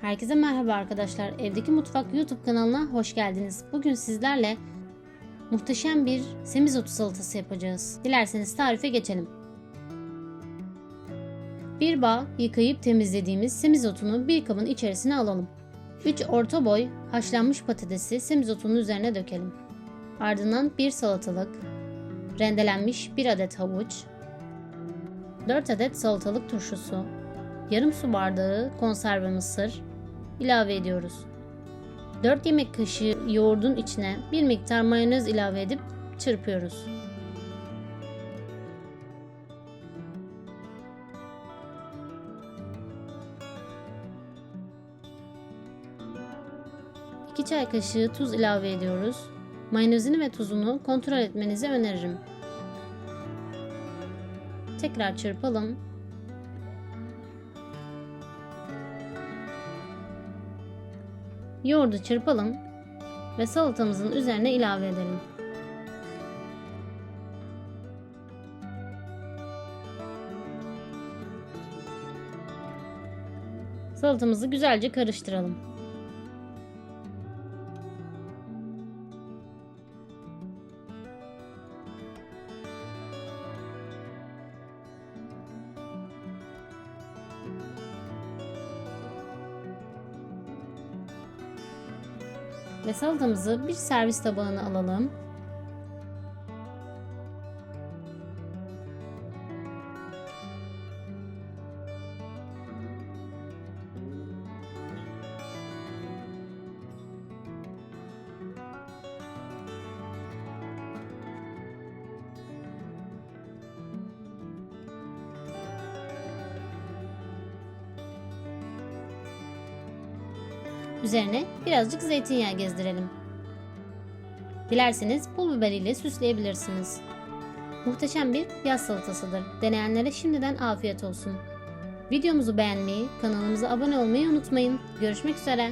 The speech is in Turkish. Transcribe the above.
Herkese merhaba arkadaşlar. Evdeki Mutfak YouTube kanalına hoş geldiniz. Bugün sizlerle muhteşem bir semizotu salatası yapacağız. Dilerseniz tarife geçelim. Bir bağ yıkayıp temizlediğimiz semizotunu bir kabın içerisine alalım. 3 orta boy haşlanmış patatesi semizotunun üzerine dökelim. Ardından bir salatalık, rendelenmiş 1 adet havuç, 4 adet salatalık turşusu, yarım su bardağı konserve mısır ilave ediyoruz. 4 yemek kaşığı yoğurdun içine bir miktar mayonez ilave edip çırpıyoruz. İki çay kaşığı tuz ilave ediyoruz. Mayonezini ve tuzunu kontrol etmenizi öneririm. Tekrar çırpalım. Yoğurdu çırpalım ve salatamızın üzerine ilave edelim. Salatamızı güzelce karıştıralım. Ve salatamızı bir servis tabağına alalım. Üzerine birazcık zeytinyağı gezdirelim. Dilerseniz pul biber ile süsleyebilirsiniz. Muhteşem bir yaz salatasıdır. Deneyenlere şimdiden afiyet olsun. Videomuzu beğenmeyi, kanalımıza abone olmayı unutmayın. Görüşmek üzere.